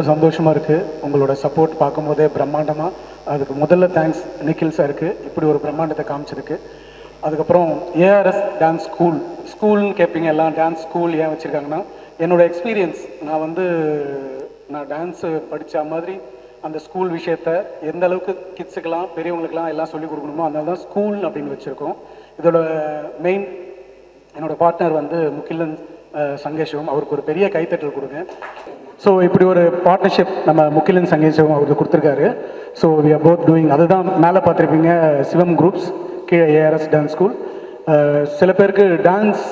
ரொம்ப சந்தோஷமாக இருக்குது உங்களோட சப்போர்ட் பார்க்கும்போதே பிரம்மாண்டமாக அதுக்கு முதல்ல தேங்க்ஸ் நிக்கில் சாருக்கு இப்படி ஒரு பிரம்மாண்டத்தை காமிச்சிருக்கு அதுக்கப்புறம் ஏஆர்எஸ் டான்ஸ் ஸ்கூல் ஸ்கூல்னு கேட்பீங்க எல்லாம் டான்ஸ் ஸ்கூல் ஏன் வச்சுருக்காங்கன்னா என்னோட எக்ஸ்பீரியன்ஸ் நான் வந்து நான் டான்ஸு படித்த மாதிரி அந்த ஸ்கூல் விஷயத்த எந்த அளவுக்கு கிட்ஸுக்கெல்லாம் பெரியவங்களுக்கெல்லாம் எல்லாம் சொல்லிக் கொடுக்கணுமோ அதனால தான் ஸ்கூல் அப்படின்னு வச்சுருக்கோம். இதோட மெயின் என்னோட பார்ட்னர் வந்து முகிலன் சங்கேஷம். அவருக்கு ஒரு பெரிய கைத்தட்டல் கொடுங்க. ஸோ இப்படி ஒரு பார்ட்னர்ஷிப் நம்ம முக்கிலன் சங்கேஷும் அவருக்கு கொடுத்துருக்காரு. So we are both doing அதுதான் மேலே பார்த்துருப்பீங்க சிவம் குரூப்ஸ் கீழே ஏஆர்எஸ் டான்ஸ் ஸ்கூல் சில பேருக்கு டான்ஸ்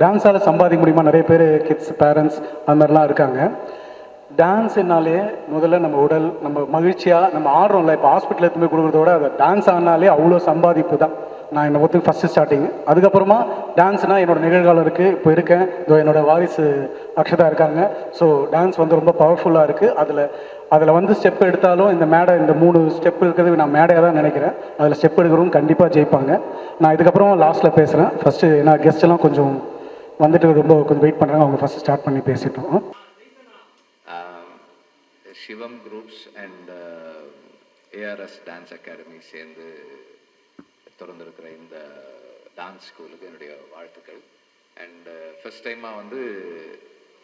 டான்ஸால் சம்பாதிக்க முடியுமா? நிறைய பேர் கிட்ஸ் பேரண்ட்ஸ் அது மாதிரிலாம் இருக்காங்க. டான்ஸ்னாலே முதல்ல நம்ம உடல் நம்ம மகிழ்ச்சியாக நம்ம ஆடுறோம்ல இப்போ ஹாஸ்பிட்டல் எடுத்துமே போய் கொடுக்குறத விட அதை டான்ஸ் ஆடினாலே அவ்வளோ சம்பாதிப்பு தான். நான் என்னை பொறுத்து ஃபஸ்ட்டு ஸ்டார்டிங் அதுக்கப்புறமா டான்ஸ்னால் என்னோட நிகழ்காலம் இருக்குது இப்போ இருக்கேன். இதோ என்னோட வாரிசு அக்ஷதா இருக்காங்க. ஸோ டான்ஸ் வந்து ரொம்ப பவர்ஃபுல்லாக இருக்குது அதில் அதில் வந்து ஸ்டெப் எடுத்தாலும் இந்த மேடை இந்த மூணு ஸ்டெப் இருக்கிறது நான் மேடையாக தான் நினைக்கிறேன். அதில் ஸ்டெப் எடுக்கிறவங்க கண்டிப்பாக ஜெயிப்பாங்க. நான் இதுக்கப்புறம் லாஸ்ட்டில் பேசுகிறேன் ஃபஸ்ட்டு ஏன்னா கெஸ்ட்லாம் கொஞ்சம் வந்துட்டு ரொம்ப கொஞ்சம் வெயிட் பண்ணுறாங்க அவங்க ஃபஸ்ட்டு ஸ்டார்ட் பண்ணி பேசிட்டோம் Shivam groups and ARS dance academy சேர்ந்து திறந்திருக்கிற இந்த டான்ஸ் ஸ்கூலுக்கு என்னுடைய வாழ்த்துக்கள். அண்ட் ஃபஸ்ட் டைமாக வந்து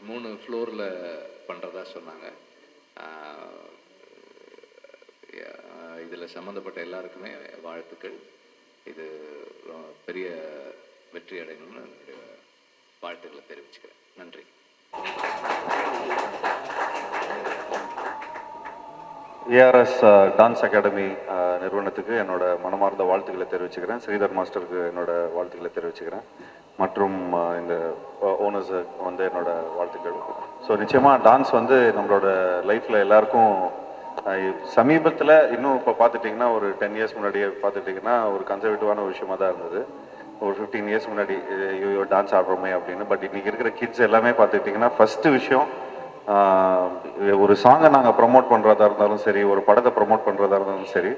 மூணு ஃப்ளோரில் பண்ணுறதா சொன்னாங்க. இதில் சம்மந்தப்பட்ட எல்லாருக்குமே வாழ்த்துக்கள். இது ரொ- பெரிய வெற்றி அடையணும்னு என்னுடைய வாழ்த்துக்களை தெரிவிச்சுக்கிறேன். நன்றி. ஏஆர்எஸ் டான்ஸ் அகாடமி நிறுவனத்துக்கு என்னோட மனமார்ந்த வாழ்த்துக்களை தெரிவிச்சுக்கிறேன். ஸ்ரீதர் மாஸ்டருக்கு என்னோட வாழ்த்துக்களை தெரிவிச்சுக்கிறேன். மற்றும் uh, இந்த uh, ஓனர்ஸுக்கு வந்து என்னோட வாழ்த்துக்கள். ஸோ நிச்சயமாக டான்ஸ் வந்து நம்மளோட லைஃப்பில் எல்லாருக்கும் uh, சமீபத்தில் இன்னும் இப்போ பார்த்துட்டிங்கன்னா ஒரு டென் இயர்ஸ் முன்னாடியே பார்த்துட்டிங்கன்னா ஒரு கன்சர்வேட்டிவான ஒரு விஷயமா தான் இருந்தது. ஒரு ஃபிஃப்டீன் இயர்ஸ் முன்னாடி ஐயோ டான்ஸ் ஆடுறோமே அப்படின்னு. பட் இன்றைக்கி இருக்கிற கிட்ஸ் எல்லாமே பார்த்துக்கிட்டிங்கன்னா ஃபஸ்ட்டு விஷயம் ஒரு சாங்கை நாங்கள் ப்ரமோட் பண்ணுறதா இருந்தாலும் சரி ஒரு படத்தை ப்ரொமோட் பண்ணுறதா இருந்தாலும் சரி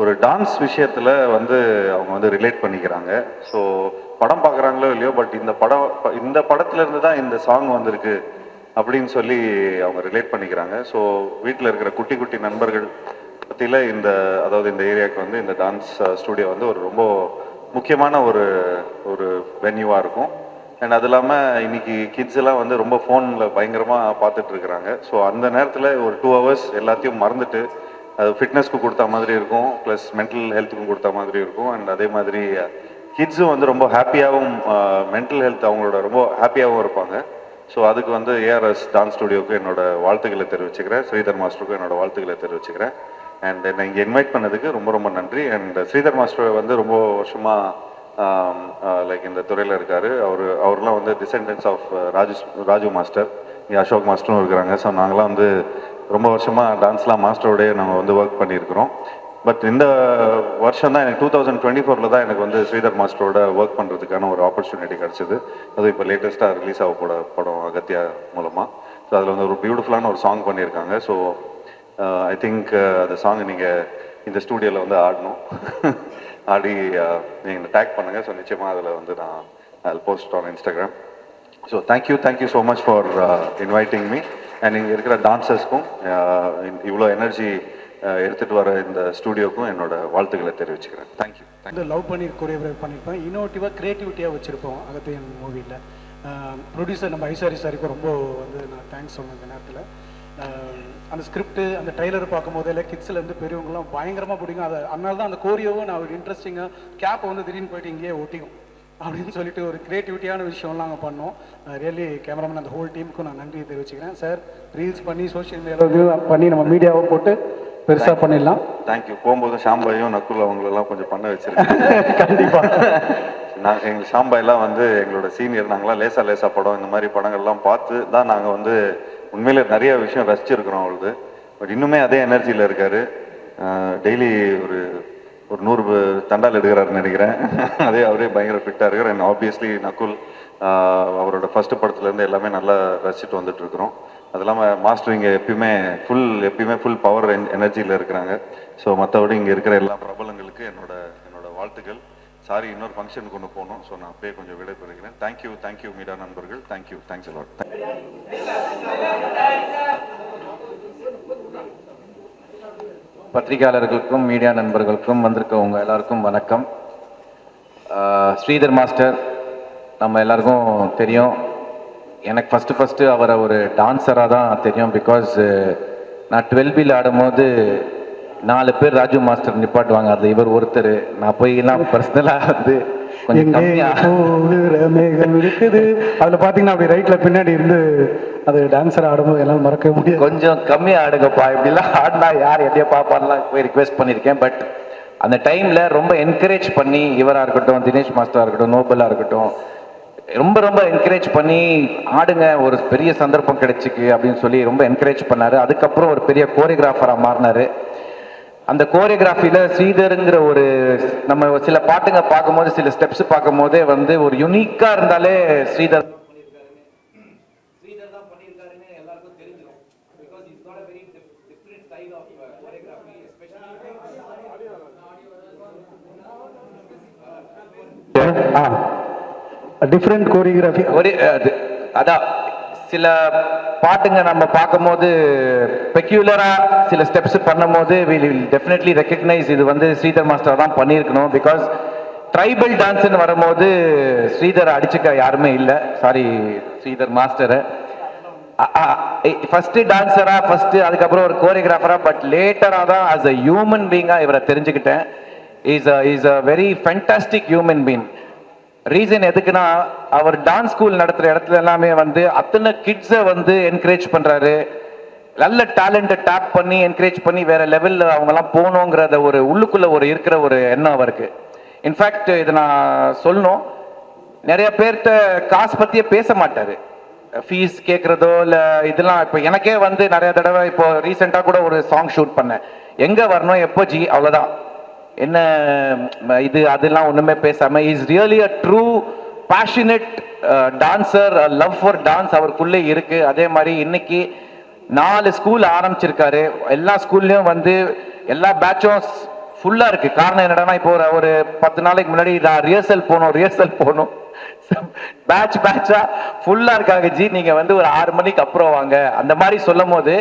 ஒரு டான்ஸ் விஷயத்தில் வந்து அவங்க வந்து ரிலேட் பண்ணிக்கிறாங்க. ஸோ படம் பார்க்குறாங்களோ இல்லையோ பட் இந்த படம் இந்த படத்துலேருந்து தான் இந்த சாங் வந்திருக்கு அப்படின்னு சொல்லி அவங்க ரிலேட் பண்ணிக்கிறாங்க. ஸோ வீட்டில் இருக்கிற குட்டி குட்டி நண்பர்கள் பற்றியில் இந்த அதாவது இந்த ஏரியாவுக்கு வந்து இந்த டான்ஸ் ஸ்டூடியோ வந்து ஒரு ரொம்ப முக்கியமான ஒரு ஒரு வென்யூவாக இருக்கும். அண்ட் அது இல்லாமல் இன்னைக்கு கிட்ஸ் எல்லாம் வந்து ரொம்ப ஃபோனில் பயங்கரமாக பார்த்துட்டு இருக்கிறாங்க. ஸோ அந்த நேரத்தில் ஒரு டூ ஹவர்ஸ் எல்லாத்தையும் மறந்துட்டு அது ஃபிட்னஸ்க்கு கொடுத்த மாதிரி இருக்கும். ப்ளஸ் மென்டல் ஹெல்த்துக்கும் கொடுத்த மாதிரி இருக்கும். அண்ட் அதே மாதிரி கிட்ஸும் வந்து ரொம்ப ஹாப்பியாகவும் மென்டல் ஹெல்த் அவங்களோட ரொம்ப ஹாப்பியாகவும் இருப்பாங்க. ஸோ அதுக்கு வந்து ஏஆர்எஸ் டான்ஸ் ஸ்டுடியோவுக்கு என்னோட வாழ்த்துக்களை தெரிவிச்சுக்கிறேன். ஸ்ரீதர் மாஸ்டருக்கும் என்னோட வாழ்த்துக்களை தெரிவிச்சுக்கிறேன். அண்ட் என்னை இங்கே இன்வைட் பண்ணதுக்கு ரொம்ப ரொம்ப நன்றி. அண்ட் ஸ்ரீதர் மாஸ்டர் வந்து ரொம்ப வருஷமாக லைக் இந்த துறையில் இருக்காரு. அவர் அவர்லாம் வந்து descendants of Raju Raju master இங்கே அசோக் மாஸ்டரும் இருக்கிறாங்க. ஸோ நாங்களாம் வந்து ரொம்ப வருஷமாக டான்ஸ்லாம் மாஸ்டரோடய நாங்கள் வந்து ஒர்க் பண்ணியிருக்கிறோம். பட் இந்த வருஷம் தான் எனக்கு டூ தௌசண்ட் டுவெண்ட்டி ஃபோரில் தான் எனக்கு வந்து ஸ்ரீதர் மாஸ்டரோட ஒர்க் பண்ணுறதுக்கான ஒரு ஆப்பர்ச்சுனிட்டி கிடச்சிது. அது இப்போ லேட்டஸ்ட்டாக ரிலீஸ் ஆக போட படம் அகத்தியா மூலமாக ஸோ அதில் வந்து ஒரு பியூட்டிஃபுல்லான ஒரு சாங் பண்ணியிருக்காங்க. ஸோ ஐ திங்க் அந்த சாங் நீங்கள் இந்த ஸ்டூடியோவில் வந்து ஆடணும். ஆடி நீங்கள் டேக் பண்ணுங்கள் ஸோ நிச்சயமாக அதில் வந்து நான் அதில் post on Instagram so thank you thank you so much for inviting me and இங்கே இருக்கிற டான்சர்ஸ்க்கும் இவ்வளோ எனர்ஜி எடுத்துகிட்டு வர இந்த ஸ்டூடியோக்கும் என்னோட வாழ்த்துக்களை தெரிவிச்சுக்கிறேன். தேங்க்யூ இந்த லவ் பண்ணி கொரியோகிராஃப் பண்ணியிருப்பேன். இன்னோவேட்டிவாக க்ரியேட்டிவிட்டியாக வச்சுருப்போம் அகத்தியன் மூவியில் ப்ரொடியூசர் நம்ம ஐசாரி சாருக்கு ரொம்ப வந்து நான் தேங்க்ஸ் சொன்னேன் இந்த நேரத்தில். அந்த ஸ்கிரிப்ட் அந்த ட்ரைலர் பார்க்கும் போதில் கிட்ஸ்லேருந்து பெரியவங்கலாம் பயங்கரமாக பிடிக்கும். அதை அதனால தான் அந்த கோரியோவும் நான் ஒரு இன்ட்ரெஸ்டிங்காக கேப்பை வந்து திடீர்னு போயிட்டு இங்கேயே ஒட்டிக்கும். அப்படின்னு சொல்லிட்டு ஒரு க்ரியேட்டிவிட்டியான விஷயம்லாம் நாங்கள் பண்ணோம். ரியலி கேமராமேன் அந்த ஹோல் டீமுக்கும் நான் நன்றி தெரிவிச்சுக்கிறேன். சார் ரீல்ஸ் பண்ணி சோஷியல் மீடியாவில் பண்ணி நம்ம மீடியாவை போட்டு பெருசாக பண்ணிடலாம். தேங்க்யூ போகும்போது ஷாம்பாயும் நக்குல் அவங்களெல்லாம் கொஞ்சம் பண்ண வச்சிருக்கேன். கண்டிப்பாக நாங்கள் எங்கள் ஷாம்பாயெல்லாம் வந்து எங்களோட சீனியர் நாங்களாம் லேசா லேசா படம் இந்த மாதிரி படங்கள்லாம் பார்த்து தான் நாங்கள் வந்து உண்மையில் நிறைய விஷயம் ரசிச்சிருக்கிறோம் அவளுது. பட் இன்னுமே அதே எனர்ஜியில் இருக்காரு. டெய்லி ஒரு ஒரு நூறு தண்டால் எடுக்கிறாருன்னு நினைக்கிறேன். அதே அவரே பயங்கர ஃபிட்டாக இருக்கார். அண்ட் ஆப்வியஸ்லி நக்குல் அவரோட ஃபஸ்ட்டு படத்துலேருந்து எல்லாமே நல்லா ரசிச்சுட்டு வந்துட்டு இருக்கிறோம். அது இல்லாமல் மாஸ்டர் இங்கே எப்பயுமே ஃபுல் எப்பயுமே ஃபுல் பவர் எனர்ஜியில் இருக்கிறாங்க. ஸோ மற்றபடி இங்கே இருக்கிற எல்லா பிரபலங்களுக்கு என்னோட என்னோட வாழ்த்துக்கள். சாரி இன்னொரு ஃபங்க்ஷனுக்கு ஒன்று போகணும். ஸோ நான் அப்படியே கொஞ்சம் விடை பெறுகிறேன். Thank you thank you media நண்பர்கள். Thank you thanks a lot பத்திரிகையாளர்களுக்கும் media நண்பர்களுக்கும் வந்திருக்கவங்க எல்லாருக்கும் வணக்கம். ஸ்ரீதர் மாஸ்டர் நம்ம எல்லாருக்கும் தெரியும். எனக்கு ஃபஸ்ட்டு ஃபஸ்ட்டு அவரை ஒரு டான்ஸராக தான் தெரியும் பிகாஸ் நான் டுவெல் பில் ஆடும்போது நாலு பேர் ராஜு மாஸ்டர் நிப்பாட்டுவாங்க. அது இவர் ஒருத்தர். நான் போய் எல்லாம் பர்சனலாக வந்து கொஞ்சம் கம்மியாக மேகம் இருக்குது. அதுல பாத்தீங்கன்னா அப்படி ரைட்ல பின்னாடி இருந்து அது டான்ஸர் ஆடும்போது என்னால மறக்கவே முடியாது. கொஞ்சம் கம்மியா ஆடுங்கப்பா. இப்படிலாம் ஆடினா யார் எதையோ பாப்பான்லாம் போய் ரிக்வெஸ்ட் பண்ணியிருக்கேன். பட் அந்த டைம்ல ரொம்ப என்கரேஜ் பண்ணி இவரா இருக்கட்டும் தினேஷ் மாஸ்டரா இருக்கட்டும் நோபலா இருக்கட்டும் ரொம்ப ரொம்ப என்கரேஜ் பண்ணி ஆடுங்க. ஒரு பெரிய சந்தர்ப்பம் கிடைச்சிக்கு அப்படின்னு சொல்லி ரொம்ப என்கரேஜ் பண்ணாரு. அதுக்கப்புறம் ஒரு பெரிய கோரியோகிராஃபரா மாறினாரு. அந்த கோரியோகிராஃபில ஸ்ரீதருங்கிற ஒரு நம்ம சில பாட்டுங்க பார்க்கும்போது சில ஸ்டெப்ஸ் பார்க்கும்போதே வந்து ஒரு யுனிக்கா இருந்தாலே ஸ்ரீதர் டிஃப்ரெண்ட் கோரியோகிராஃபி அது அதான். சில பாட்டுங்க நம்ம பார்க்கும்போது பெக்யூலரா சில ஸ்டெப்ஸ் பண்ணும்போது வில் வில் டெஃபினெட்லி ரெக்கக்னைஸ் இது வந்து ஸ்ரீதர் மாஸ்டர் தான் பண்ணியிருக்கணும். பிகாஸ் ட்ரைபல் டான்ஸ்னு வரும்போது ஸ்ரீதர் அடிச்சுக்க யாருமே இல்லை. சாரி ஸ்ரீதர் மாஸ்டரை. ஃபர்ஸ்ட் டான்ஸராக ஃபர்ஸ்ட் அதுக்கப்புறம் ஒரு கோரியோகிராஃபரா பட் லேட்டரா தான் ஆஸ் அ ஹியூமன் பீங்கா இவரை தெரிஞ்சுக்கிட்டேன். Is a is a very fantastic human being reason எதுக்குன்னா அவர் டான்ஸ் ஸ்கூல் நடத்துகிற இடத்துல எல்லாமே வந்து அத்தனை கிட்ஸை வந்து என்கரேஜ் பண்ணுறாரு நல்ல டேலண்ட்டை டேப் பண்ணி என்கரேஜ் பண்ணி வேற லெவலில் அவங்கெல்லாம் போகணுங்கிறத ஒரு உள்ளுக்குள்ளே ஒரு இருக்கிற ஒரு எண்ணம் அவருக்கு. இன்ஃபேக்ட் இதை நான் சொல்லணும். நிறைய பேர்கிட்ட காசு பற்றியே பேச மாட்டார். ஃபீஸ் கேட்குறதோ இல்லை இதெல்லாம் இப்போ எனக்கே வந்து நிறைய தடவை இப்போ ரீசெண்டாக கூட ஒரு சாங் ஷூட் பண்ணேன். எங்கே வரணும் எப்போ ஜி? அவ்வளோதான் என்ன இது அதெல்லாம் ஒன்றுமே பேசாமல் is really a true passionate dancer love for dance அவருக்குள்ளே இருக்குது அதே மாதிரி இன்னைக்கு நாலு ஸ்கூல் ஆரம்பிச்சிருக்காரு. எல்லா ஸ்கூல்லையும் வந்து எல்லா பேட்சும் ஃபுல்லாக இருக்குது காரணம் என்னடான்னா இப்போ ஒரு ஒரு பத்து நாளைக்கு முன்னாடி நான் ரிஹர்சல் போகணும் ரிஹர்சல் போகணும். பேட்ச் பேட்சாக ஃபுல்லாக இருக்காங்க ஜி. நீங்கள் வந்து ஒரு ஆறு மணிக்கு அப்புறம் வாங்க. அந்த மாதிரி சொல்லும் போது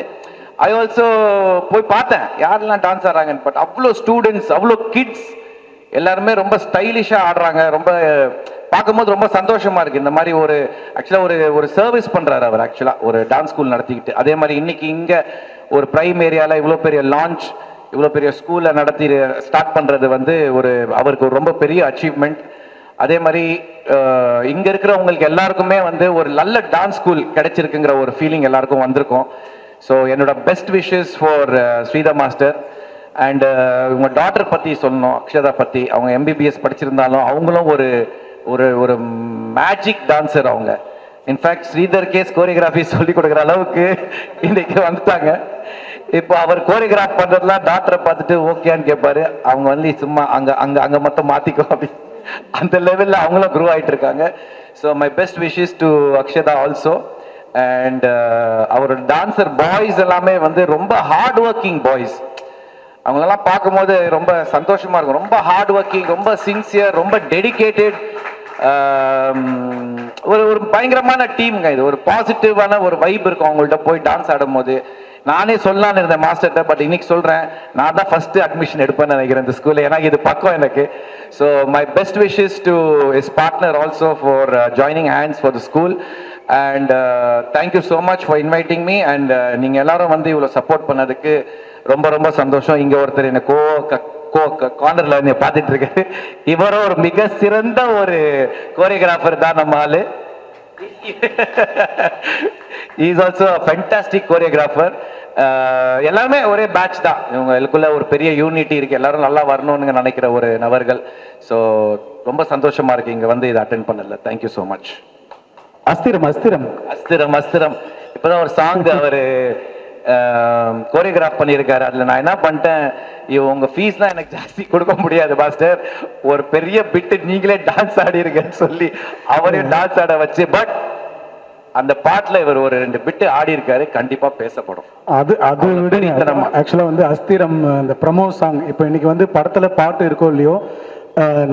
ஐ ஆல்சோ போய் பார்த்தேன். யாரெல்லாம் டான்ஸ் ஆடுறாங்கன்னு பட் அவ்வளோ ஸ்டூடெண்ட்ஸ் அவ்வளோ கிட்ஸ் எல்லாருமே ரொம்ப ஸ்டைலிஷாக ஆடுறாங்க. ரொம்ப பார்க்கும்போது ரொம்ப சந்தோஷமா இருக்கு. இந்த மாதிரி ஒரு ஆக்சுவலாக ஒரு ஒரு சர்வீஸ் பண்ணுறாரு அவர் ஆக்சுவலாக ஒரு டான்ஸ் ஸ்கூல் நடத்திக்கிட்டு. அதே மாதிரி இன்னைக்கு இங்கே ஒரு ப்ரைம் ஏரியாவில் இவ்வளோ பெரிய லான்ச் இவ்வளோ பெரிய ஸ்கூலில் நடத்தி ஸ்டார்ட் பண்ணுறது வந்து ஒரு அவருக்கு ஒரு ரொம்ப பெரிய அச்சீவ்மெண்ட் அதே மாதிரி இங்கே இருக்கிறவங்களுக்கு எல்லாருக்குமே வந்து ஒரு நல்ல டான்ஸ் ஸ்கூல் கிடைச்சிருக்குங்கிற ஒரு ஃபீலிங் எல்லாருக்கும் வந்திருக்கும். ஸோ என்னோட best wishes for Sridha master. And இவங்க டாக்டர் பற்றி சொல்லணும் அக்ஷதா பற்றி அவங்க எம்பிபிஎஸ் படிச்சிருந்தாலும் அவங்களும் ஒரு ஒரு ஒரு மேஜிக் டான்ஸர் அவங்க. இன்ஃபேக்ட் ஸ்ரீதர் கேஸ் கோரியோகிராஃபி சொல்லி கொடுக்குற அளவுக்கு இன்றைக்கி வந்துட்டாங்க. இப்போ அவர் கோரியோகிராஃப் பண்ணுறதுலாம் டாக்டரை பார்த்துட்டு ஓகேன்னு கேட்பாரு அவங்க வந்து சும்மா அங்கே அங்கே அங்கே மட்டும் மாற்றிக்கோ அப்படி. அந்த லெவலில் அவங்களும் க்ரோ ஆகிட்டு இருக்காங்க. So my best wishes to Akshata also and அவரோட டான்சர் பாய்ஸ் எல்லாமே வந்து ரொம்ப ஹார்ட் ஒர்க்கிங் பாய்ஸ் அவங்களெல்லாம் பார்க்கும்போது ரொம்ப சந்தோஷமாக இருக்கும். ரொம்ப ஹார்ட் ஒர்க்கிங் ரொம்ப சின்சியர் ரொம்ப டெடிகேட்டட் um, ஒரு ஒரு பயங்கரமான டீம்ங்க இது. ஒரு பாசிட்டிவான ஒரு வைப் இருக்கும் அவங்கள்ட்ட போய் டான்ஸ் ஆடும்போது. நானே சொல்லலாம்னு இருந்தேன் மாஸ்டர்கிட்ட பட் இன்னைக்கு சொல்கிறேன் நான் தான் ஃபஸ்ட்டு அட்மிஷன் எடுப்பேன்னு நினைக்கிறேன் இந்த ஸ்கூலில் ஏன்னா இது பக்கம் எனக்கு. So my best wishes to his partner also for joining hands for the school and thank you so much for inviting me and நீங்கள் எல்லாரும் வந்து இவ்வளோ சப்போர்ட் பண்ணதுக்கு ரொம்ப ரொம்ப சந்தோஷம். இங்கே ஒருத்தர் என்ன கோ கோ கார்னரில் வந்து பார்த்துட்டு இருக்காரு இவரும் ஒரு மிக சிறந்த ஒரு கோரியோகிராஃபர் தான் நம்ம ஆளு. இஸ் ஆல்சோ ஃபென்டாஸ்டிக் கோரியோகிராஃபர் எல்லாமே ஒரே பேட்ச் தான். இவங்களுக்குள்ள ஒரு பெரிய யூனிட்டி இருக்கு. எல்லாரும் நல்லா வரணும்னு நினைக்கிற ஒரு நபர்கள். ஸோ ரொம்ப சந்தோஷமா இருக்கு இங்க வந்து இதை அட்டென்ட் பண்ணல தேங்க்யூ ஸோ மச் அஸ்திரம் அஸ்திரம். அஸ்திரம் அஸ்திரம். இப்பதான் ஒரு சாங் அவரு கோரியோகிராஃப் பண்ணியிருக்காரு. அதுல நான் என்ன பண்ணிட்டேன் உங்க ஃபீஸ்லாம் எனக்கு ஜாஸ்தி கொடுக்க முடியாது மாஸ்டர் ஒரு பெரிய பிட்டு நீங்களே டான்ஸ் ஆடி இருக்கேன்னு சொல்லி அவரையும் டான்ஸ் ஆட வச்சு பட் அந்த பாட்டுல இவர் ஒரு ரெண்டு பிட்டு ஆடி இருக்காரு கண்டிப்பா பேசப்படும். அது அது விட. ஆக்சுவலா வந்து அஸ்திரம் அந்த ப்ரமோ சாங் இப்போ இன்னைக்கு வந்து படத்துல பாட்டு இருக்கோ இல்லையோ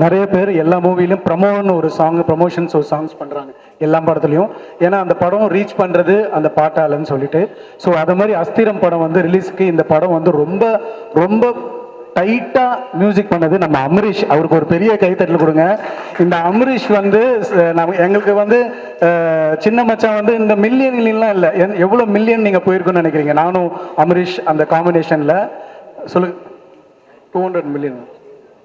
நிறைய பேர் எல்லா மூவிலையும் ப்ரமோன்னு ஒரு சாங் ப்ரமோஷன்ஸ் ஒரு சாங்ஸ் பண்ணுறாங்க எல்லா படத்துலையும். ஏன்னா அந்த படம் ரீச் பண்ணுறது அந்த பாட்டாளன்னு சொல்லிட்டு. ஸோ அது மாதிரி அஸ்திரம் படம் வந்து ரிலீஸ்க்கு இந்த படம் வந்து ரொம்ப ரொம்ப டைட்டாக மியூசிக் பண்ணது நம்ம அமரீஷ். அவருக்கு ஒரு பெரிய கைத்தட்டல் கொடுங்க. இந்த அமரீஷ் வந்து நம்ம எங்களுக்கு வந்து சின்ன மச்சான் வந்து இந்த மில்லியன்லாம் இல்லை. எவ்வளோ மில்லியன் நீங்கள் போயிருக்குன்னு நினைக்கிறீங்க? நானும் அமரீஷ் அந்த காம்பினேஷனில் சொல்லுங்க. Two hundred million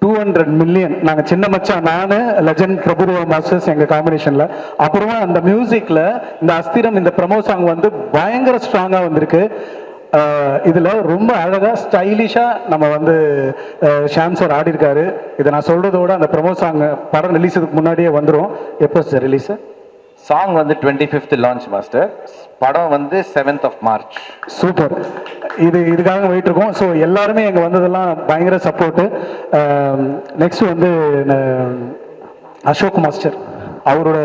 two hundred million நாங்கள் சின்ன மச்சான் நான் லெஜண்ட் பிரபுதேவா மாஸ்டர்ஸ் எங்கள் காம்பினேஷனில் அப்புறமா அந்த மியூசிக்கில் இந்த அஸ்திரம் இந்த ப்ரமோ சாங் வந்து பயங்கர ஸ்ட்ராங்காக வந்திருக்கு. இதில் ரொம்ப அழகாக ஸ்டைலிஷாக நம்ம வந்து ஷாம் சார் ஆடிருக்காரு. இதை நான் சொல்கிறதோட அந்த ப்ரமோ சாங் படம் ரிலீஸுக்கு முன்னாடியே வந்துரும். எப்போ சார் ரிலீஸ் சாங் வந்து டுவெண்ட்டி ஃபிஃப்த் லான்ச் மாஸ்டர் படம் வந்து செவன்த் ஆஃப் மார்ச் சூப்பர் இது இதுக்காக வெயிட் இருக்கோம். ஸோ எல்லாருமே இங்கே வந்ததெல்லாம் பயங்கர சப்போர்ட்டு நெக்ஸ்ட் um, வந்து அசோக் மாஸ்டர் அவரோட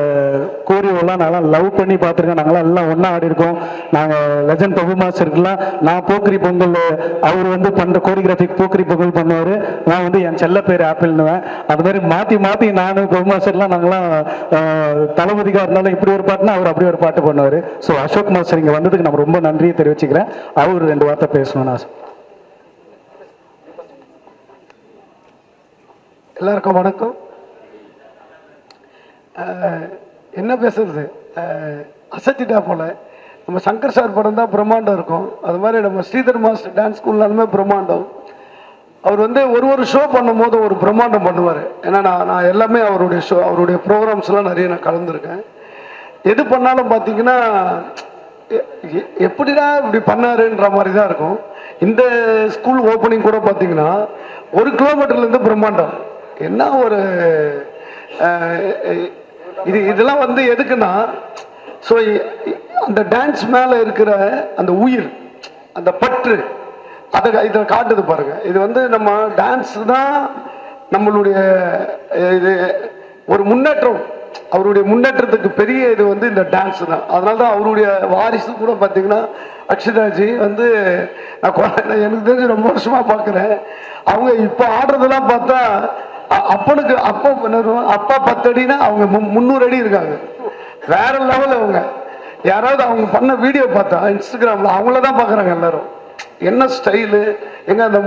கோரியோலாம் நான்லாம் லவ் பண்ணி பார்த்துருக்கேன் நாங்களாம் எல்லாம் ஒன்றா ஆடி இருக்கோம். நாங்கள் லெஜண்ட் பிரபு மாஸ்டருக்குலாம் நான் போக்கிரி பொங்கல் அவர் வந்து பண்ணுற கோரியோகிராஃபிக் போக்கிரி பொங்கல் பண்ணுவார். நான் வந்து என் செல்ல பேர் ஆப்பிள்னுவேன். அது மாதிரி மாற்றி மாற்றி நான் பிரபு மாஸ்டர்லாம் நாங்களாம் தளபதிக்காக இருந்தாலும் இப்படி ஒரு பாட்டுனா அவர் அப்படி ஒரு பாட்டு பண்ணுவார். ஸோ அசோக் மாஸ்டர் இங்கே வந்ததுக்கு நான் ரொம்ப நன்றியை தெரிவிச்சுக்கிறேன். அவர் ரெண்டு வார்த்தை பேசணும்னு ஆசை. எல்லாருக்கும் வணக்கம். என்ன பேசுறது? அசத்திட்டா போல. நம்ம சங்கர் சார் படம் தான் பிரம்மாண்டம் இருக்கும். அது மாதிரி நம்ம ஸ்ரீதர் மாஸ்டர் டான்ஸ் ஸ்கூல்லாலுமே பிரம்மாண்டம். அவர் வந்து ஒரு ஒரு ஷோ பண்ணும்போது ஒரு பிரம்மாண்டம் பண்ணுவார். ஏன்னா நான் நான் எல்லாமே அவருடைய ஷோ அவருடைய ப்ரோக்ராம்ஸ்லாம் நிறைய நான் கலந்துருக்கேன். எது பண்ணாலும் பார்த்தீங்கன்னா எ- எ- எப்படிடா இப்படி பண்ணாருன்ற மாதிரி தான் இருக்கும். இந்த ஸ்கூல் ஓப்பனிங் கூட பார்த்தீங்கன்னா ஒரு கிலோமீட்டர்லேருந்து பிரம்மாண்டம். என்ன ஒரு இது இதெல்லாம் வந்து எதுக்குன்னா ஸோ அந்த டான்ஸ் மேலே இருக்கிற அந்த உயிர் அந்த பற்று அதை இதை காட்டுது பாருங்க. இது வந்து நம்ம டான்ஸ் தான் நம்மளுடைய இது ஒரு முன்னேற்றம். அவருடைய முன்னேற்றத்துக்கு பெரிய இது வந்து இந்த டான்ஸ் தான். அதனால தான் அவருடைய வாரிசு கூட பார்த்தீங்கன்னா அக்ஷதாஜி வந்து நான் எனக்கு தெரிஞ்சு ரொம்ப வருஷமாக பார்க்குறேன் அவங்க இப்போ ஆடுறதெல்லாம் பார்த்தா அப்பனுக்கு அப்பா பண்ணுவோம் அப்பா பத்து அடினா அவங்க மு- முந்நூறு அடி இருக்காங்க. வேற லெவல் அவங்க. யாராவது அவங்க பண்ண வீடியோ பார்த்தா இன்ஸ்டாகிராமில் அவங்கள தான் பார்க்குறாங்க எல்லாரும். என்ன ஸ்டைலு எங்க அந்த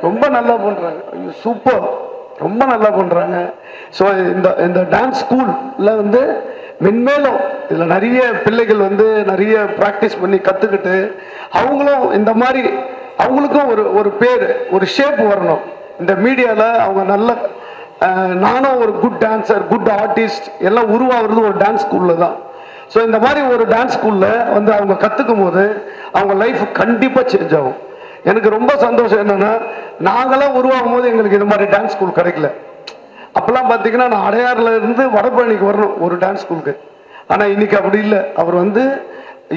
ரொம்ப நல்லா பண்ணுறாங்க சூப்பர் ரொம்ப நல்லா பண்ணுறாங்க ஸோ இந்த இந்த டான்ஸ் ஸ்கூலில் வந்து மென்மேலும் இதில் நிறைய பிள்ளைகள் வந்து நிறைய ப்ராக்டிஸ் பண்ணி கற்றுக்கிட்டு அவங்களும் இந்த மாதிரி அவங்களுக்கும் ஒரு ஒரு பேர் ஒரு ஷேப் வரணும். இந்த மீடியாவில் அவங்க நல்ல நானும் ஒரு குட் டான்சர் குட் ஆர்டிஸ்ட் எல்லாம் உருவாகிறது ஒரு டான்ஸ் ஸ்கூலில் தான். ஸோ இந்த மாதிரி ஒரு டான்ஸ் ஸ்கூலில் வந்து அவங்க கற்றுக்கும் போது அவங்க லைஃப் கண்டிப்பாக சேஞ்ச் ஆகும். எனக்கு ரொம்ப சந்தோஷம் என்னென்னா நாங்களாம் உருவாகும் போது எங்களுக்கு இது மாதிரி டான்ஸ் ஸ்கூல் கிடைக்கல. அப்போல்லாம் பார்த்தீங்கன்னா நான் அடையாறுல இருந்து வடபழனிக்கு வரணும் ஒரு டான்ஸ் ஸ்கூலுக்கு ஆனால் இன்னைக்கு அப்படி இல்லை. அவர் வந்து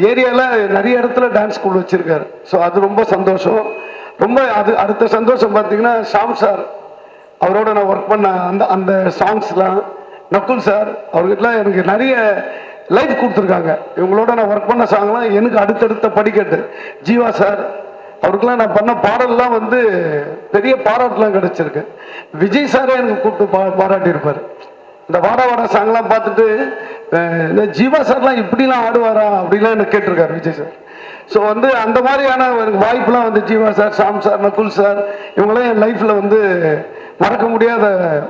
ஏரியாவில் நிறைய இடத்துல டான்ஸ் ஸ்கூல் வச்சுருக்காரு. ஸோ அது ரொம்ப சந்தோஷம். ரொம்ப அது அடுத்த சந்தோஷம் பார்த்தீங்கன்னா ஷாம் சார். அவரோட நான் ஒர்க் பண்ண அந்த அந்த சாங்ஸ்லாம் நக்குல் சார் அவர்கிட்டலாம் எனக்கு நிறைய லைஃப் கொடுத்துருக்காங்க. இவங்களோட நான் ஒர்க் பண்ண சாங்லாம் எனக்கு அடுத்தடுத்த படிக்கட்டு. ஜீவா சார் அவருக்கெல்லாம் நான் பண்ண பாடல்லாம் வந்து பெரிய பாராட்டுலாம் கிடச்சிருக்கு. விஜய் சாரே எனக்கு கூப்பிட்டு பா பாராட்டியிருப்பார். இந்த வாடா வாடா சாங்லாம் பார்த்துட்டு இந்த ஜீவா சார்லாம் இப்படிலாம் ஆடுவாரா அப்படிலாம் எனக்கு கேட்டிருக்காரு விஜய் சார் ஸோ வந்து அந்த மாதிரியான ஒரு வாய்ப்புலாம் வந்து Jiiva sir Shaam sir Nakul sir இவங்களாம் என் லைஃப்பில் வந்து மறக்க முடியாத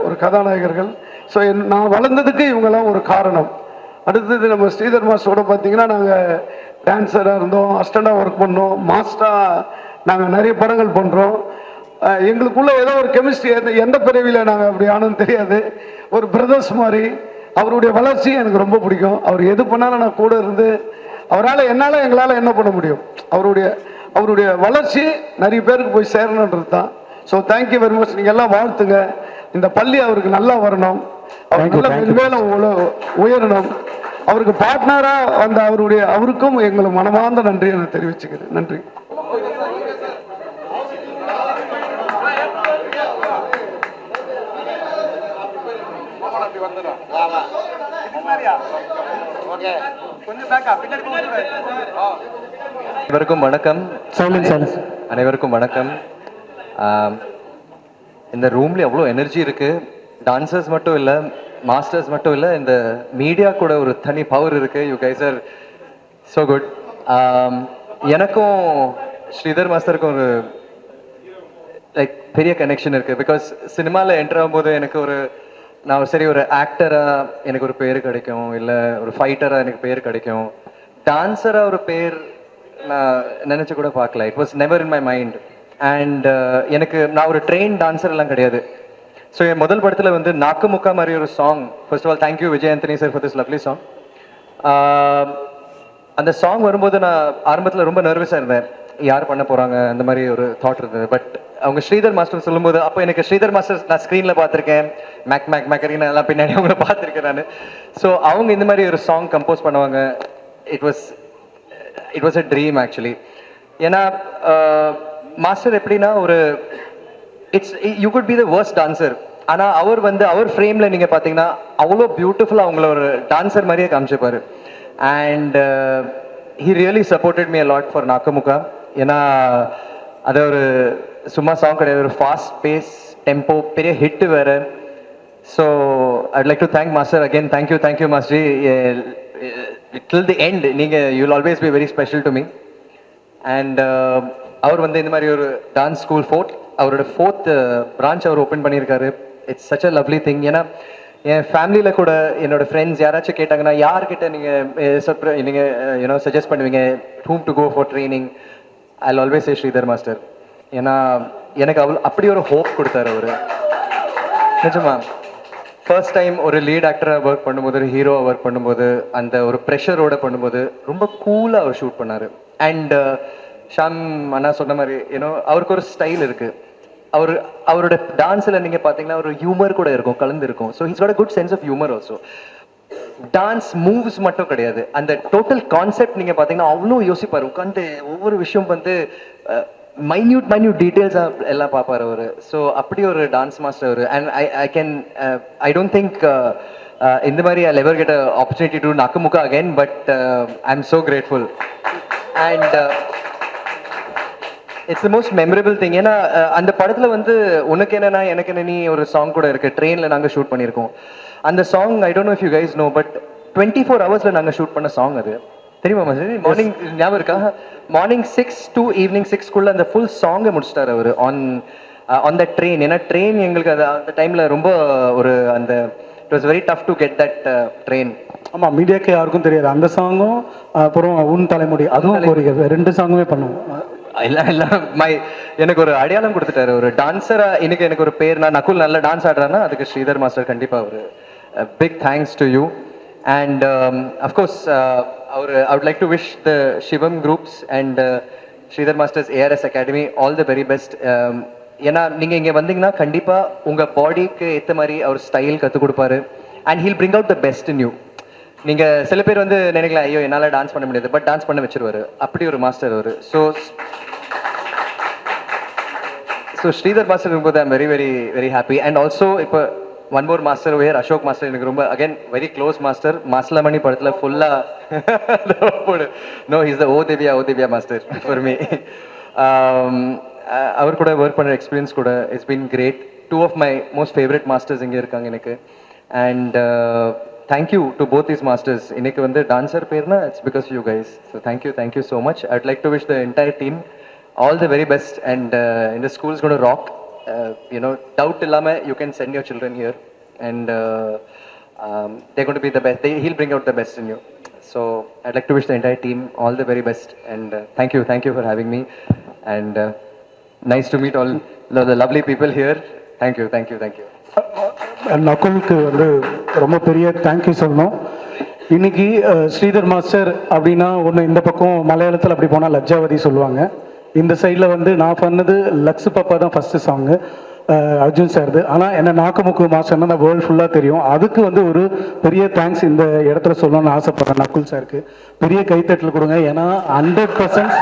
ஒரு கதாநாயகர்கள். ஸோ நான் வளர்ந்ததுக்கு இவங்கெல்லாம் ஒரு காரணம். அடுத்தது நம்ம ஸ்ரீதர் மாஸ்டரோட பார்த்தீங்கன்னா நாங்கள் டான்ஸராக இருந்தோம் அஸ்டண்டாக ஒர்க் பண்ணோம் மாஸ்டராக நாங்கள் நிறைய படங்கள் பண்ணுறோம் எங்களுக்குள்ள ஏதோ ஒரு கெமிஸ்ட்ரி எந்த எந்த பிறவியில் நாங்கள் அப்படி ஆனோன்னு தெரியாது. ஒரு பிரதர்ஸ் மாதிரி அவருடைய வளர்ச்சி எனக்கு ரொம்ப பிடிக்கும். அவர் எது பண்ணாலும் நான் கூட இருந்து அவரால் என்னால் எங்களால் என்ன பண்ண முடியும்? அவருடைய அவருடைய வளர்ச்சி நிறைய பேருக்கு போய் சேரணுன்றது தான் ஸோ தேங்க்யூ வெரி மச் நீங்கள் எல்லாம் வாழ்த்துங்க. இந்த பள்ளி அவருக்கு நல்லா வரணும். அவர் நல்ல உல- உயரணும். அவருக்கு பார்ட்னரா வந்த அவருடைய அவருக்கும் எங்களுக்கு மனமார்ந்த நன்றியை நான் தெரிவிச்சுக்கிறேன். நன்றி. அனைவருக்கும் வணக்கம். அனைவருக்கும் வணக்கம். இந்த ரூம்ல எவ்வளோ எனர்ஜி இருக்கு? டான்சர்ஸ் மட்டும் இல்லை மாஸ்டர்ஸ் மட்டும் இல்லை இந்த மீடியா கூட ஒரு தனி பவர் இருக்கு. You guys are so good எனக்கும் ஸ்ரீதர் மாஸ்டருக்கும் ஒரு லைக் பெரிய கனெக்ஷன் இருக்கு. பிகாஸ் சினிமாவில் என்டர் ஆகும்போது எனக்கு ஒரு நான் சரி ஒரு ஆக்டராக எனக்கு ஒரு பேர் கிடைக்கும். இல்லை ஒரு ஃபைட்டராக எனக்கு பேர் கிடைக்கும். டான்ஸராக ஒரு பேர் நான் நினச்சி கூட பார்க்கல. It was never in my mind and uh, எனக்கு நான் ஒரு ட்ரெயின் டான்சர் எல்லாம் கிடையாது. ஸோ என் முதல் படத்தில் வந்து நாக்கு முக்கா மாதிரி ஒரு song first of all thank you Vijay Antony sir for this lovely song அந்த சாங் வரும்போது நான் ஆரம்பத்தில் ரொம்ப நர்வஸாக இருந்தேன். யார் பண்ண போகிறாங்க அந்த மாதிரி ஒரு தாட் இருந்தது. பட் அவங்க ஸ்ரீதர் மாஸ்டர் சொல்லும்போது அப்போ எனக்கு ஸ்ரீதர் மாஸ்டர் நான் ஸ்க்ரீனில் பார்த்துருக்கேன். மேக் மேக் மேக்கரின்னு எல்லாம் பின்னாடி அவங்கள பார்த்துருக்கேன் நான். ஸோ அவங்க இந்த மாதிரி ஒரு சாங் கம்போஸ் பண்ணுவாங்க. It was it was a dream actually ஏன்னா uh, மாஸ்டர் எப்படின்னா ஒரு it's you could be the worst dancer ஆனால் அவர் வந்து அவர் ஃப்ரேமில் நீங்கள் பார்த்தீங்கன்னா அவ்வளோ பியூட்டிஃபுல்லாக அவங்கள ஒரு டான்சர் மாதிரியே காமிச்சிருப்பார் and he really supported me lot for Nakkamukka ஏன்னா அது ஒரு சும்மா சாங் கிடையாது ஒரு ஃபாஸ்ட் பேஸ் டெம்போ பெரிய ஹிட் வேறு. So I'd like to thank master again thank you thank you master till the end நீங்கள் you will always be very special to me and அவர் வந்து இந்த மாதிரி ஒரு டான்ஸ் ஸ்கூல் ஃபோர்த் அவரோட fourth branch uh, அவர் open பண்ணியிருக்காரு. It's such a lovely thing ஏன்னா என் ஃபேமிலியில் கூட என்னோட ஃப்ரெண்ட்ஸ் யாராச்சும் கேட்டாங்கன்னா யார்கிட்ட நீங்கள் நீங்கள் யூனோ சஜஸ்ட் பண்ணுவீங்க? Whom to go for training I always a Sridhar master ஏன்னா எனக்கு அவ்வளோ அப்படி ஒரு ஹோப் கொடுத்தாரு அவர். நிஜமா. ஃபர்ஸ்ட் டைம் ஒரு லீட் ஆக்டராக ஒர்க் பண்ணும்போது ஒரு ஹீரோவாக ஒர்க் பண்ணும்போது அந்த ஒரு ப்ரெஷரோட பண்ணும்போது ரொம்ப கூலாக அவர் ஷூட் பண்ணார். அண்ட் ஷாம் அண்ணா சொன்ன மாதிரி ஏன்னோ அவருக்கு ஒரு ஸ்டைல் இருக்குது அவர் அவரோட டான்ஸில் நீங்கள் பார்த்தீங்கன்னா ஒரு ஹியூமர் கூட இருக்கும் கலந்து இருக்கும். So he's got a good sense of humour also dance moves மட்டும் கிடையாது. அந்த டோட்டல் கான்செப்ட் நீங்கள் பார்த்தீங்கன்னா அவ்வளோ யோசிப்பார். உட்காந்து ஒவ்வொரு விஷயம் வந்து மைன்யூட் மைன்யூட் டீட்டெயில்ஸாக எல்லாம் பார்ப்பார் அவர். ஸோ அப்படி ஒரு dance master our. And I I can I don't think இந்த மாதிரி I never get opportunity to Nakkumukka again but I am so grateful and it's the most memorable thing ஏன்னா அந்த படத்துல வந்து உனக்கு என்னன்னா எனக்கு என்ன நீ ஒரு சாங் கூட இருக்கு. ட்ரெயின்ல நாங்க ஷூட் பண்ணியிருக்கோம். அந்த song I don't know if you guys know but twenty four ஹவர்ஸ்ல நாங்க ஷூட் பண்ண சாங் அது. தெரியுமா மார்னிங் ஞாபகம் இருக்கா? மார்னிங் சிக்ஸ் டு ஈவினிங் சிக்ஸ்க்குள்ள அந்த ஃபுல் சாங்கை முடிச்சிட்டாரு அவர் ஆன் ஆன் த ட்ரெயின் ஏன்னா ட்ரெயின் எங்களுக்கு அது அந்த டைம்ல ரொம்ப ஒரு அந்த it was very tough to get that train ஆமாம் மீடியாக்கு யாருக்கும் தெரியாது. அந்த சாங்கும் அப்புறம் உன் தலைமுடி அதுவும் கோரிக்கை ரெண்டு சாங்குமே பண்ணுவோம். இல்லை இல்லை. மை எனக்கு ஒரு அடையாளம் கொடுத்துட்டாரு. ஒரு டான்ஸரா இன்னைக்கு எனக்கு ஒரு பேர் நான் நகுல் நல்ல டான்ஸ் ஆடுறான்னா அதுக்கு ஸ்ரீதர் மாஸ்டர் கண்டிப்பா ஒரு big thanks to you and of course our I would like to wish the Sivam groups and Sridhar masters ARS academy all the very best ஏன்னா நீங்க இங்க வந்தீங்கன்னா கண்டிப்பா உங்க பாடிக்கு ஏற்ற மாதிரி அவர் ஸ்டைல் கற்றுக் கொடுப்பாரு. And he'll bring out the best in you நீங்க சில பேர் வந்து நினைக்கலாம் ஐயோ என்னால டான்ஸ் பண்ண முடியாது. பட் டான்ஸ் பண்ண வச்சிருவாரு. அப்படி ஒரு மாஸ்டர் அவர். ஸோ ஸோ ஸ்ரீதர் மாஸ்டர் இருக்கும்போது I'm very very very happy and also இப்போ one more master where Ashok master எனக்கு ரொம்ப again very close master Masilamani படத்தில் ஃபுல்லாக நோ இஸ் த ஓ தேவியா ஓ தேவியா மாஸ்டர் ஃபார் மீ அவர் கூட ஒர்க் பண்ணுற எக்ஸ்பீரியன்ஸ் கூட it's been great two of my most favourite masters இங்கே இருக்காங்க எனக்கு. And thank you to both is masters இன்னைக்கு வந்து டான்சர் பேர்னா it's because you guys so thank you thank you so much I'd like to wish the entire team all the very best and இந்த schools கூட rock you know doubt இல்லாமல் you can send your children here and they gonna be the best they will bring out the best in you so I'd like to wish the entire team all the very best and thank you thank you for having me and nice to meet all the lovely people here thank you thank you thank you நகுலுக்கு வந்து ரொம்ப பெரிய thank you சொல்லணும். இன்னைக்கு uh, Sridhar master அப்படின்னா ஒன்று இந்த பக்கம் மலையாளத்தில் அப்படி போனால் லஜ்ஜாவதி சொல்லுவாங்க. இந்த சைடில் வந்து நான் பண்ணது லக்ஸ் பாப்பா தான் ஃபஸ்ட்டு சாங்கு அர்ஜுன் சார்து ஆனால் என்ன நாக்குமுக்கு மாஸ்டர்னா நான் வேர்ல்டு ஃபுல்லாக தெரியும். அதுக்கு வந்து ஒரு பெரிய தேங்க்ஸ் இந்த இடத்துல சொல்லணும்னு ஆசைப்பட்றேன் நக்குல் சாருக்கு பெரிய கைத்தட்டல் கொடுங்க. ஏன்னா ஹண்ட்ரட் பர்சன்ட்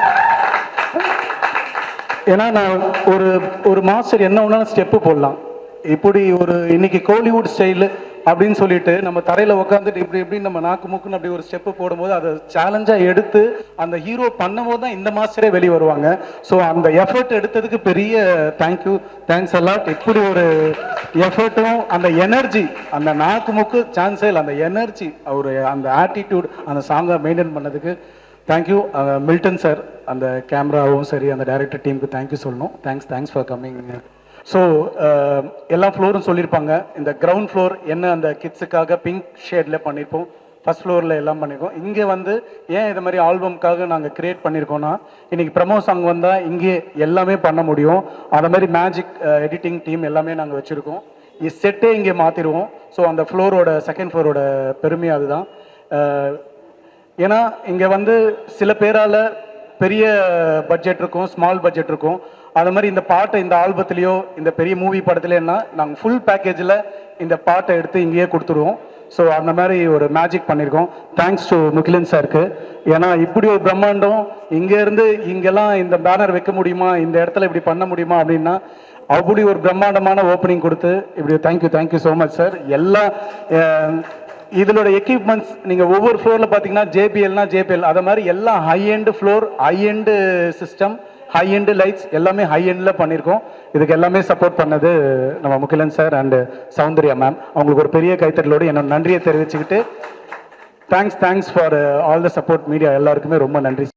ஏன்னா நான் ஒரு ஒரு மாஸ்டர் என்ன ஒன்றாலும் ஸ்டெப்பு போடலாம். இப்படி ஒரு இன்னைக்கு கோலிவுட் ஸ்டைலு அப்படின்னு சொல்லிட்டு நம்ம தரையில் உட்காந்துட்டு இப்படி இப்படி நம்ம நாக்கு மூக்குன்னு அப்படி ஒரு ஸ்டெப்பு போடும்போது அதை சேலஞ்சாக எடுத்து அந்த ஹீரோ பண்ணும்போது தான் இந்த மாஸ்டரே வெளியே வருவாங்க. ஸோ அந்த எஃபர்ட் எடுத்ததுக்கு பெரிய தேங்க்யூ தேங்க்ஸ் அலாட் இப்படி ஒரு எஃபர்ட்டும் அந்த எனர்ஜி அந்த நாக்கு மூக்கு சான்ஸே இல்லை அந்த எனர்ஜி அவர் அந்த ஆட்டிடியூட் அந்த சாங்கை மெயின்டைன் பண்ணதுக்கு தேங்க்யூ மில்டன் சார் அந்த கேமராவும் சரி அந்த டைரக்டர் டீமுக்கு தேங்க்யூ சொல்லணும். Thanks thanks for coming so uh, எல்லா ஃப்ளோரும் சொல்லியிருப்பாங்க. இந்த கிரவுண்ட் ஃப்ளோர் என்ன அந்த கிட்ஸுக்காக பிங்க் ஷேடில் பண்ணியிருப்போம் ஃபர்ஸ்ட் ஃப்ளோரில் எல்லாம் பண்ணியிருக்கோம் இங்கே வந்து ஏன் இது மாதிரி ஆல்பம்க்காக நாங்கள் கிரியேட் பண்ணியிருக்கோம்னா இன்னைக்கு ப்ரமோ சாங் வந்தால் இங்கே எல்லாமே பண்ண முடியும். அந்த மாதிரி மேஜிக் எடிட்டிங் டீம் எல்லாமே நாங்கள் வச்சுருக்கோம். செட்டே இங்கே மாற்றிடுவோம் ஸோ அந்த ஃப்ளோரோட செகண்ட் ஃப்ளோரோட பெருமை அதுதான். Uh, ஏன்னா இங்கே வந்து சில பேரால் பெரிய பட்ஜெட் இருக்கும் ஸ்மால் பட்ஜெட் இருக்கும். அது மாதிரி இந்த பாட்டை இந்த ஆல்பத்துலேயோ இந்த பெரிய மூவி படத்துலேன்னா நாங்கள் ஃபுல் பேக்கேஜில் இந்த பாட்டை எடுத்து இங்கேயே கொடுத்துருவோம். ஸோ அந்த மாதிரி ஒரு மேஜிக் பண்ணியிருக்கோம் தேங்க்ஸ் டு முகிலன் சாருக்கு ஏன்னா இப்படி ஒரு பிரம்மாண்டம் இங்கேருந்து இங்கெல்லாம் இந்த பேனர் வைக்க முடியுமா இந்த இடத்துல இப்படி பண்ண முடியுமா அப்படின்னா அப்படி ஒரு பிரம்மாண்டமான ஓப்பனிங் கொடுத்து இப்படி thank you thank you so much sir எல்லா இதனோட எக்யூப்மெண்ட்ஸ் நீங்கள் ஒவ்வொரு ஃப்ளோரில் பார்த்தீங்கன்னா ஜேபிஎல்னா ஜேபிஎல் அதை மாதிரி எல்லா high end floor high end system high end lights எல்லாமே ஹை எண்டில் பண்ணியிருக்கோம் இதுக்கு எல்லாமே சப்போர்ட் பண்ணது நம்ம Mugilan sir and Soundarya ma'am அவங்களுக்கு ஒரு பெரிய கைத்தட்டலோடு என்னோட நன்றியை தெரிவிச்சுக்கிட்டு thanks thanks for all the support media எல்லாருக்குமே ரொம்ப நன்றி.